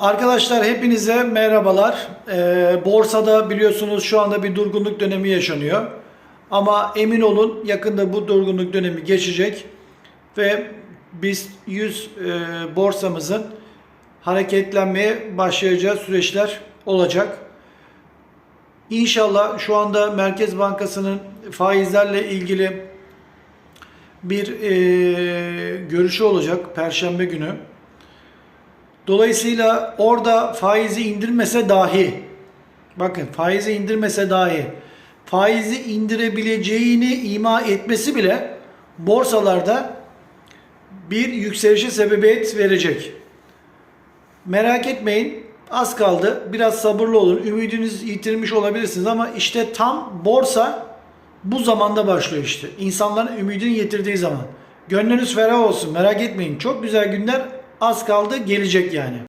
Arkadaşlar hepinize merhabalar. Ee, borsada biliyorsunuz şu anda bir durgunluk dönemi yaşanıyor. Ama emin olun yakında bu durgunluk dönemi geçecek ve biz 100 e, borsamızın hareketlenmeye başlayacağı süreçler olacak. İnşallah şu anda Merkez Bankası'nın faizlerle ilgili bir e, görüşü olacak Perşembe günü. Dolayısıyla orada faizi indirmese dahi bakın faizi indirmese dahi faizi indirebileceğini ima etmesi bile borsalarda bir yükselişe sebebiyet verecek. Merak etmeyin az kaldı. Biraz sabırlı olun. Ümidinizi yitirmiş olabilirsiniz ama işte tam borsa bu zamanda başlıyor işte. İnsanların ümidini yitirdiği zaman. Gönlünüz ferah olsun. Merak etmeyin. Çok güzel günler az kaldı gelecek yani.